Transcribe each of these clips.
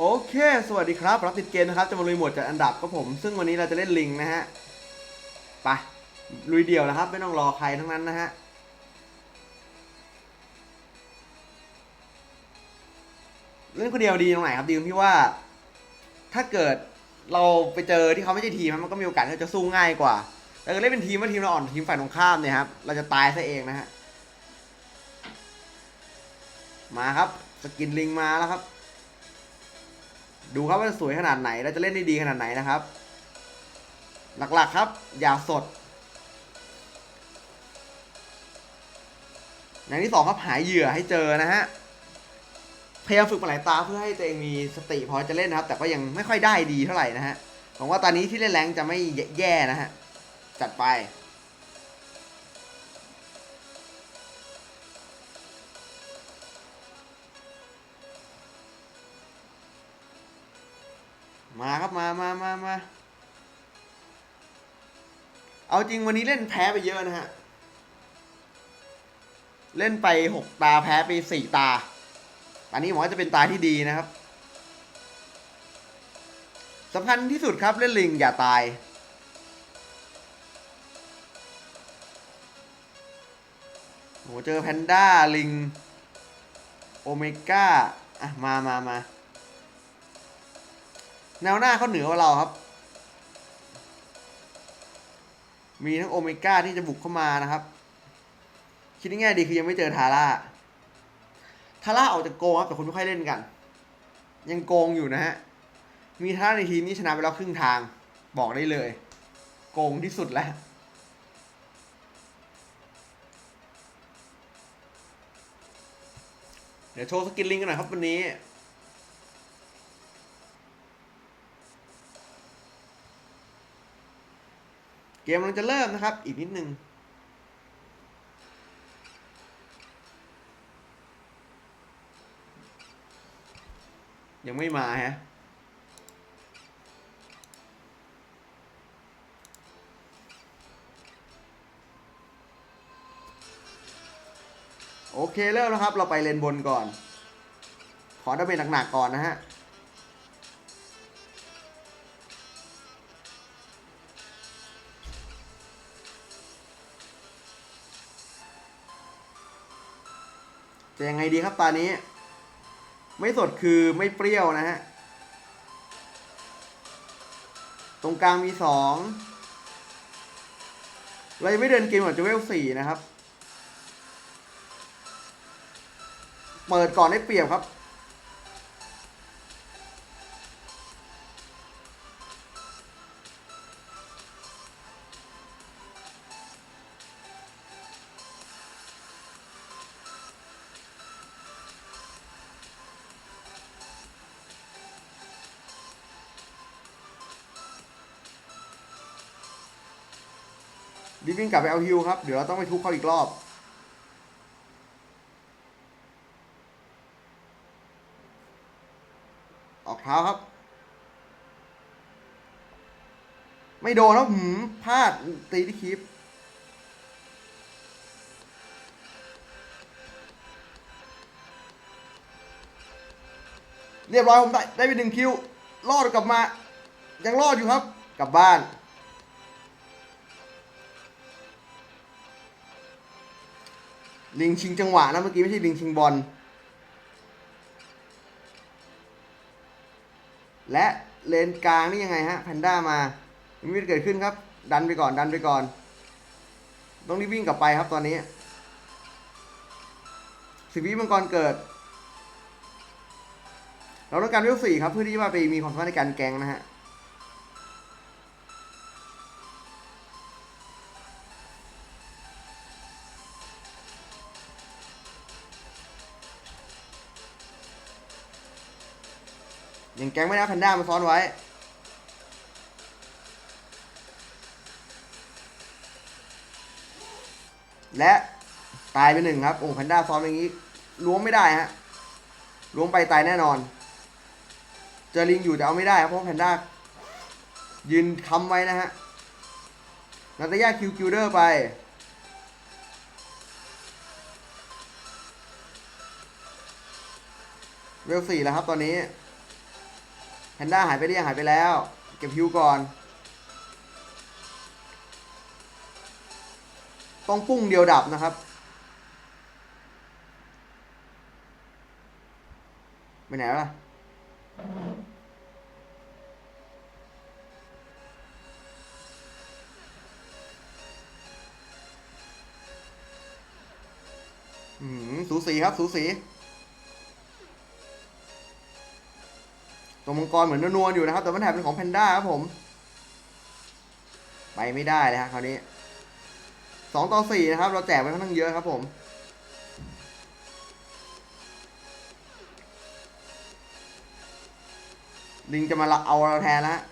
โอเค สวัสดีครับ รับติดเกมนะครับ จะมาลุยหมวดจัดอันดับครับผม ซึ่งวันนี้เราจะเล่นลิงนะฮะ ไป ลุยเดี่ยวนะครับ ไม่ต้องรอใครทั้งนั้นนะฮะ เล่นคนเดียวดีตรงไหนครับดีตรงที่ว่า ถ้าเกิดเราไปเจอที่เขาไม่ใช่ทีมมันก็มีโอกาสที่จะสู้ง่ายกว่า แต่ถ้าเล่นเป็นทีมว่าทีมเราอ่อนทีมฝ่ายตรงข้ามเนี่ยครับ เราจะตายซะเองนะฮะ มาครับ สกินลิงมาแล้วครับ ดูครับว่าจะสวยขนาดไหนแล้วจะเล่นได้ดีขนาดไหนนะครับ หลักๆครับ อย่าสด อย่างที่สองครับหาเหยื่อให้เจอนะฮะพยายามฝึกมาหลายตาเพื่อให้ตัวเองมีสติพอจะเล่นนะครับ แต่ก็ยังไม่ค่อยได้ดีเท่าไหร่นะฮะหวังว่าตอนนี้ที่เล่นแรงจะไม่แย่นะฮะจัดไป มาครับมามามามาเอาจริงวันนี้เล่นแพ้ไปเยอะนะฮะ เล่นไปหกตาแพ้ไปสี่ตา ตอนนี้ผมว่าจะเป็นตาที่ดีนะครับสำคัญที่สุดครับเล่นลิงอย่าตาย โหเจอแพนด้าลิง โอเมก้า อะ มามามา แนวหน้าเขาเหนือกว่าเราครับ มีทั้งโอเมก้าที่จะบุกเข้ามานะครับ คิดง่ายดีคือยังไม่เจอทาร่า ทาร่าออกจากโกงครับ แต่คนไม่ค่อยเล่นกัน ยังโกงอยู่นะฮะ มีทาร่าในทีมนี้ชนะไปแล้วครึ่งทาง บอกได้เลย โกงที่สุดแล้วเดี๋ยวโชว์สกิลลิงกันหน่อยครับวันนี้ เกมกำลังจะเริ่มนะครับ อีกนิดนึงยังไม่มาฮะ โอเคเริ่มแล้วครับ เราไปเลนบนก่อน ขอดาเมจหนักๆก่อนนะฮะ จะยังไงดีครับตอนนี้ ไม่สดคือไม่เปรี้ยวนะฮะ ตรงกลางมีสองเรายังไม่เดินเกมหมดจะเวลสี่นะครับ เปิดก่อนได้เปรียบครับ รีบวิ่งกลับไปเอาฮิวครับ เดี๋ยวเราต้องไปทุบเขาอีกรอบ ออกเท้าครับ ไม่โดนครับหืมพลาดตีที่คลิปเรียบร้อยผมได้ได้ไปหนึ่งคิวรอดกลับมา ยังรอดอยู่ครับ กลับบ้าน ลิงชิงจังหวะนะเมื่อกี้ไม่ใช่ลิงชิงบอล และเลนกลางนี่ยังไงฮะแพนด้ามาไม่ได้เกิดขึ้นครับ ดันไปก่อนดันไปก่อน ต้องรีบวิ่งกลับไปครับตอนนี้สิบวิมังกรเกิด เราต้องการเวลสี่ครับเพื่อที่ว่าไปมีความสามารถในการแกงนะฮะ กงไม่ได้แพนด้ามาซ้อนไว้ และตายไปหนึ่งครับ โอ้แพนด้าซ้อนอย่างนี้ล้วงไม่ได้ฮะล้วงไปตายแน่นอน เจอลิงอยู่แต่เอาไม่ได้ครับเพราะแพนด้ายืนค้ำไว้นะฮะนาตาย่าคิวคิวเดอร์ไปเวลสี่แล้วครับตอนนี้ แพนด้าหายไปได้ยังหายไปแล้ว เก็บฮิวก่อน ต้องปุ้งเดียวดับนะครับ ไปไหนแล้วล่ะสูสีครับ สูสี ตัวมังกรเหมือนนวลๆอยู่นะครับ แต่มันแถบเป็นของแพนด้าครับผม ไปไม่ได้เลยฮะคราวนี้สองต่อสี่นะครับ เราแจกไปค่อนข้างเยอะครับผมลิงจะมาละเอาเราแทนแล้วฮะ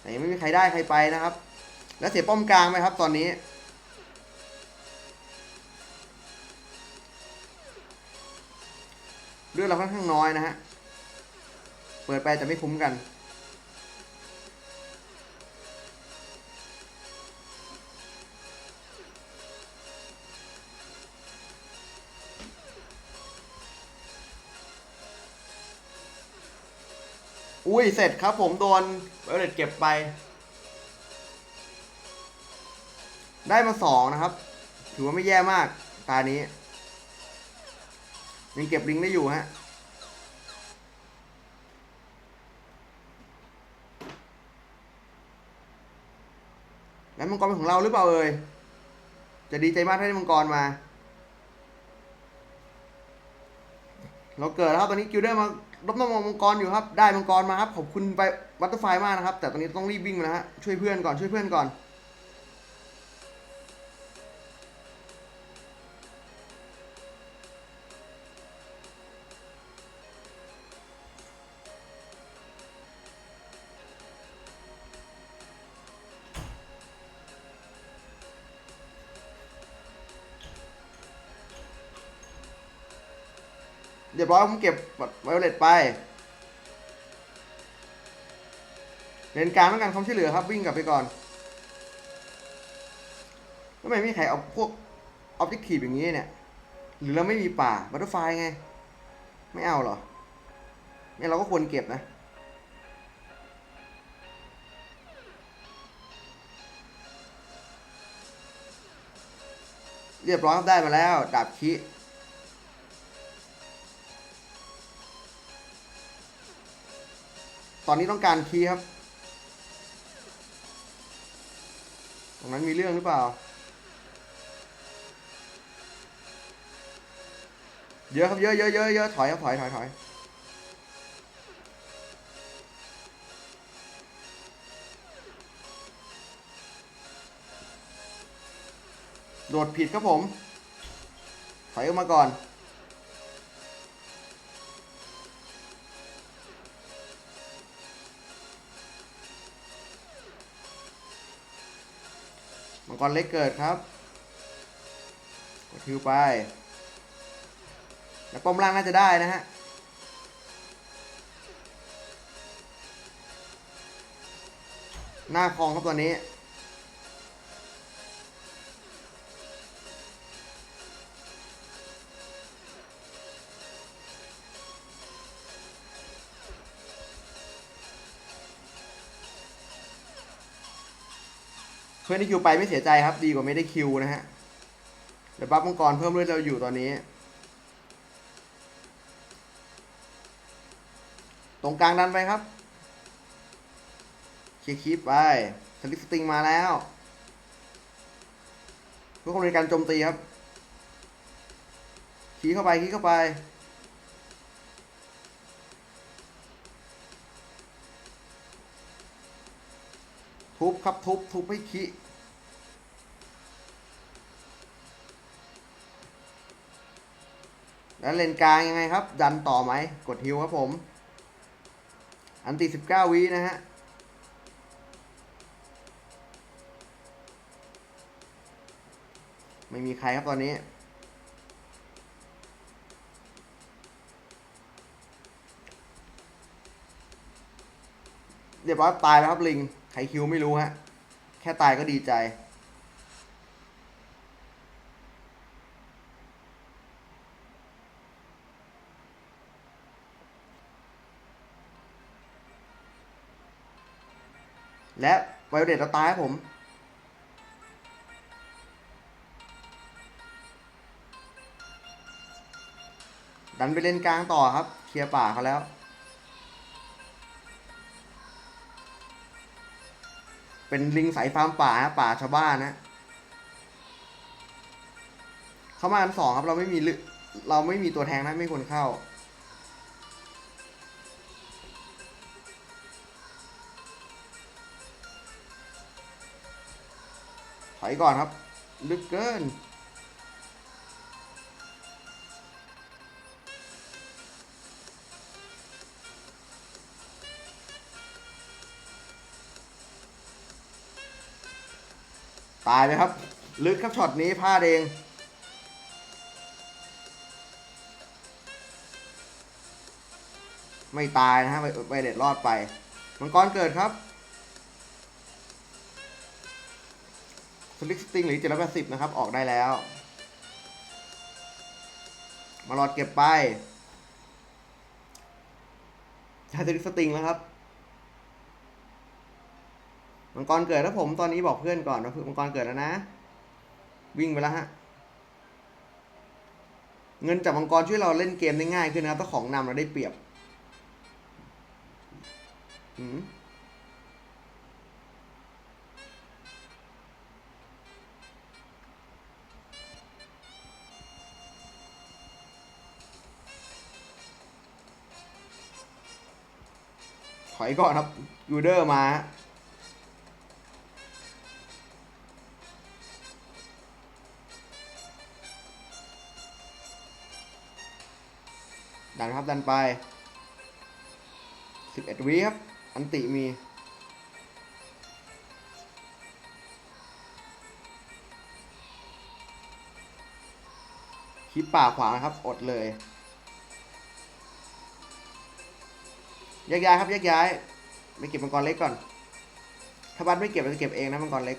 แต่ยังไม่มีใครได้ใครไปนะครับ แล้วเสียป้อมกลางไหมครับตอนนี้ เลือดเราค่อนข้างน้อยนะฮะ เปิดไปจะไม่คุ้มกัน อุ้ย เสร็จครับผมโดนเบลเลตเก็บไป ได้มาสองนะครับ ถือว่าไม่แย่มากตานี้ ยังเก็บลิงได้อยู่ฮะแล้วมังกรเป็นของเราหรือเปล่าเอ่ยจะดีใจมากถ้าได้มังกรมา เราเกิดแล้วครับตอนนี้กิลเดอร์มารบน้ำมังกรอยู่ครับ ได้มังกรมาครับขอบคุณไปวัตเตอร์ไฟมากนะครับ แต่ตอนนี้ต้องรีบวิ่งมานะฮะช่วยเพื่อนก่อนช่วยเพื่อนก่อน เรียบร้อยผมเก็บไวโอเลตไปเลนกลางต้องการความช่วยเหลือครับวิ่งกลับไปก่อนทำไมไม่มีใครเอาพวกออบเจกตีฟอย่างนี้เนี่ย หรือเราไม่มีป่าบัตเตอร์ไฟไง ไม่เอาเหรอเนี่ยเราก็ควรเก็บนะ เรียบร้อยครับได้มาแล้ว ดาบคิ ตอนนี้ต้องการคีย์ครับ ตรงนั้นมีเรื่องหรือเปล่า เยอะครับเยอะเยอะเยอะเยอะถอยครับถอยถอยถอยโดดผิดครับผม ถอยออกมาก่อน รเล็กเกิดครับ กดทิวไป แล้วป้อมล่างน่าจะได้นะฮะหน้าคลองครับตัวนี้ เพื่อนที่คิวไปไม่เสียใจครับ ดีกว่าไม่ได้คิวนะฮะ เดี๋ยวบัฟมังกรเพิ่มเลือดเราอยู่ตอนนี้ ตรงกลางดันไปครับเคลียร์คีปไปสลิปสติงมาแล้วเพื่อความในการโจมตีครับคีเข้าไปคีเข้าไป ทุบครับทุบทุบให้คีแล้วเลนกลางยังไงครับ ดันต่อไหม กดฮิวครับผม อันตีสิบเก้าวินะฮะ ไม่มีใครครับตอนนี้ เรียบร้อยตายแล้วครับลิง ใครคิวไม่รู้ฮะ แค่ตายก็ดีใจ และไวโอเลตเราตายครับผมดันไปเล่นกลางต่อครับ เคลียร์ป่าเขาแล้ว เป็นลิงสายฟาร์มป่าฮะป่าชาวบ้านนะเข้ามาอันสองครับ เราไม่มีลึเราไม่มีตัวแทงนะไม่ควรเข้า ถอยก่อนครับ ลึกเกิน ตายไหมครับ ลึกครับช็อตนี้พลาดเองไม่ตายนะฮะไวไวเลตรอดไป มังกรเกิดครับสลิกสติงหรือเจ็ดร้อยแปดสิบนะครับ ออกได้แล้ว มาหลอดเก็บไปใช้สลิกสติงแล้วครับ มังกรเกิดแล้วผมตอนนี้บอกเพื่อนก่อนว่ามังกรเกิดแล้วนะ วิ่งไปแล้วฮะ เงินจากมังกรช่วยเราเล่นเกมได้ง่ายขึ้นนะครับถ้าของนำเราได้เปรียบหืมถอยก่อนครับยูเดอร์มา ดันครับดันไป11วิครับ อันติมีคลิปป่าขวางนะครับ อดเลยแยกย้ายครับแยกย้าย ไม่เก็บมังกรเล็กก่อน ถ้าบัตไม่เก็บจะเก็บเองนะมังกรเล็ก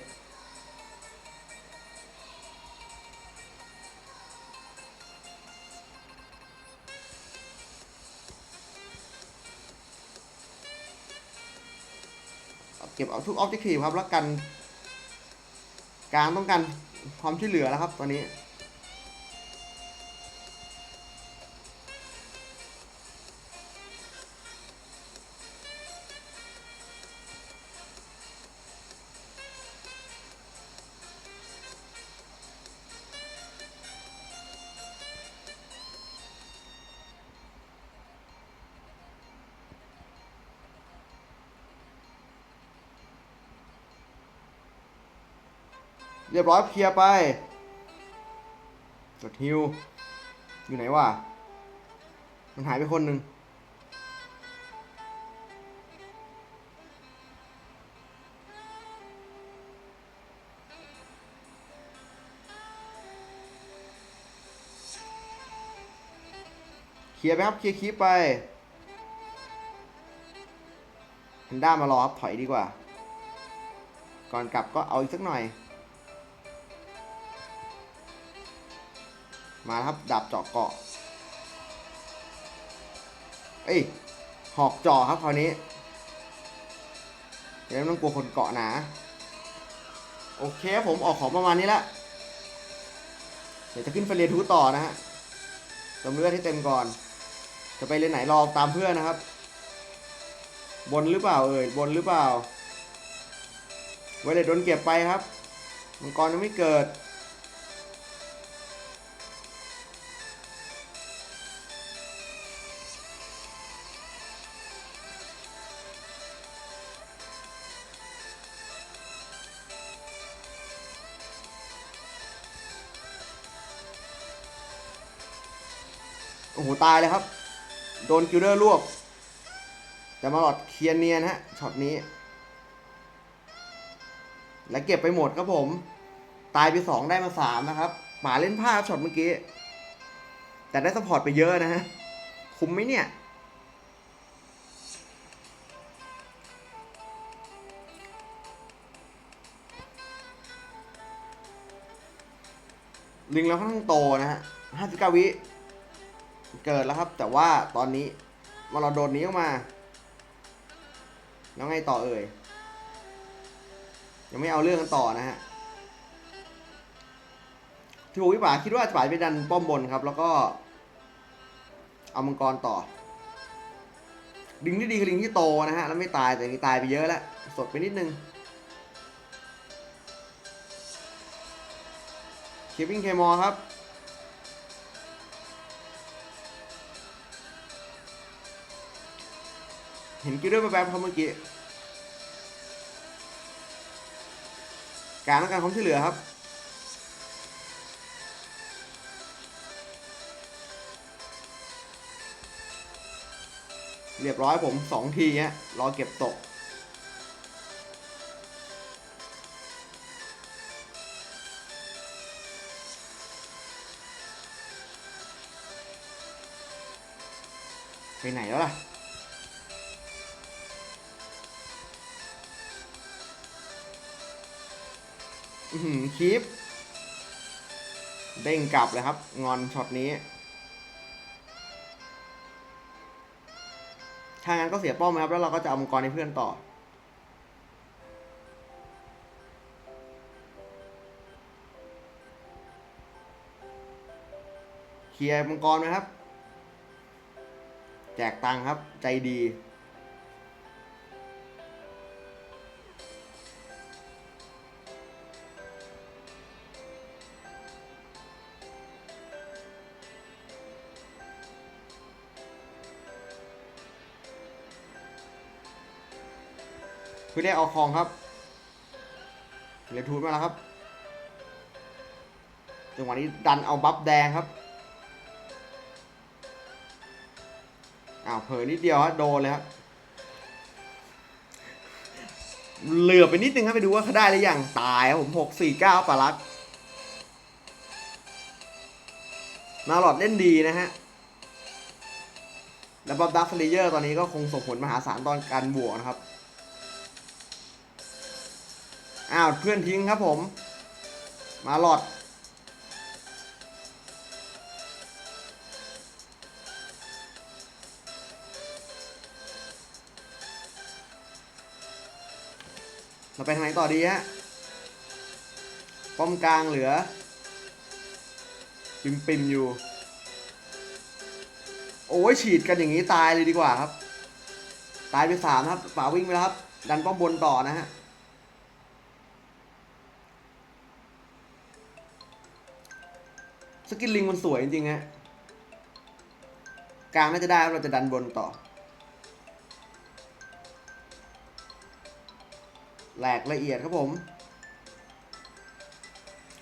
เก็บเอาทุกออบเจกตีฟครับแล้วกัน กลางต้องการความช่วยเหลือแล้วครับตอนนี้ เรียบร้อยเคลียร์ไปกดฮิวอยู่ไหนวะมันหายไปคนหนึ่งเคลียร์ไปครับเคลียร์คลิปไปแพนด้ามารอครับถอยดีกว่า ก่อนกลับก็เอาอีกสักหน่อย มาครับดาบเจาะเกาะ เอ้ยหอกจ่อครับคราวนี้เดี๋ยวต้องกลัวคนเกาะหนาโอเคผมออกของประมาณนี้ละเดี๋ยวจะขึ้นเฟรเรียทูต่อนะฮะเติมเลือดให้เต็มก่อน จะไปเรียนไหนรอตามเพื่อนนะครับ บนหรือเปล่าเอ่ยบนหรือเปล่า ไวเลตโดนเก็บไปครับ มังกรยังไม่เกิด ตายเลยครับ โดนกิลเดอร์รวบแต่มาหลอดเคลียร์เนียนฮะช็อตนี้ และเก็บไปหมดครับผม ตายไปสองได้มาสามนะครับ หมาเล่นพลาดช็อตเมื่อกี้ แต่ได้สปอร์ตไปเยอะนะฮะ คุ้มไหมเนี่ยลิงเราค่อนข้างโตนะฮะห้าสิบเก้าวิ เกิดแล้วครับ แต่ว่าตอนนี้มาเราโดนนี้ออกมาแล้วไงต่อเอ่ยยังไม่เอาเรื่องกันต่อนะฮะที่ผมวิป่าคิดว่าจะป่าไปดันป้อมบนครับ แล้วก็เอามังกรต่อ ลิงที่ดีคือลิงที่โตนะฮะ แล้วไม่ตายแต่นี่ตายไปเยอะแล้ว สดไปนิดนึงเควินเคมอครับ เห็นกิ้วด้วยแป๊บๆครับเมื่อกี้การต้องการความช่วยเหลือครับเรียบร้อยผมสองทีฮะรอเก็บตก ไปไหนแล้วล่ะ อือหือคีปเด้งกลับเลยครับ งอนช็อตนี้ ถ้างั้นก็เสียป้อมครับ แล้วเราก็จะเอามังกรให้เพื่อนต่อ เคลียร์มังกรนะครับ แจกตังครับ ใจดี เพื่อได้เอาคองครับเลทูดมาแล้วครับ จังหวะนี้ดันเอาบัฟแดงครับอ้าวเผลอนิดเดียวฮะโดนเลยครับเหลือไปนิดนึงครับไปดูว่าเขาได้หรือยังตายครับผมหกสี่เก้าปารักมาหลอดเล่นดีนะฮะ แล้วบัฟดักสเลเยอร์ตอนนี้ก็คงส่งผลมหาศาลตอนการบวกนะครับ อ้าวเพื่อนทิ้งครับผม มาหลอด เราไปทางไหนต่อดีฮะป้อมกลางเหลือ ปิมปิมอยู่ โอ้ยฉีดกันอย่างนี้ตายเลยดีกว่าครับ ตายไปสามครับ ป่าวิ่งไปแล้วครับ ดันป้อมบนต่อนะฮะ สกิลลิงมันสวยจริงๆฮะกลางน่าจะได้เราจะดันบนต่อแหลกละเอียดครับผม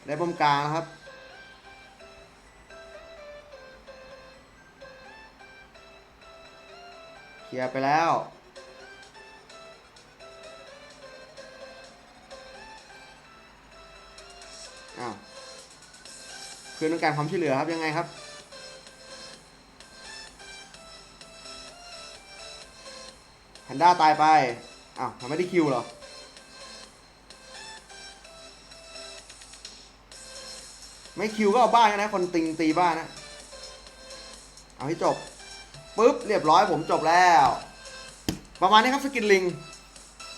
ได้ป้อมกลางนะครับ เคลียร์ไปแล้ว เพื่อต้องการความช่วยเหลือครับยังไงครับ แพนด้าตายไป อ้าวมันไม่ได้คิวหรอ ไม่คิวก็เอาบ้านกันนะ คนติงตีบ้านนะ เอาให้จบ ปุ๊บ เรียบร้อยผมจบแล้ว ประมาณนี้ครับสกินลิง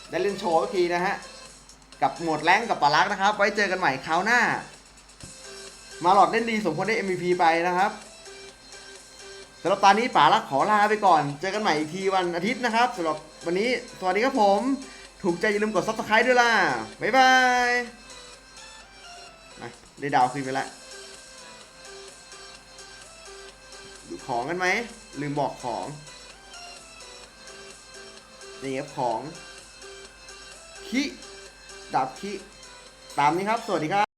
ได้เล่นโชว์สักทีนะฮะ กับหมวดแรงกับปลาลักนะครับ ไว้เจอกันใหม่คราวหน้า มาหลอดเล่นดีสมควรได้ MVP ไปนะครับสำหรับตอนนี้ป๋าลักขอลาไปก่อน เจอกันใหม่อีกทีวันอาทิตย์นะครับสำหรับวันนี้สวัสดีครับผม ถูกใจอย่าลืมกด subscribe ด้วยล่ะ บ๊ายบายมาได้ดาวคืนไปแล้วดูของกันไหม ลืมบอกของนี่ครับของ คิดาบคิ ตามนี้ครับ สวัสดีครับ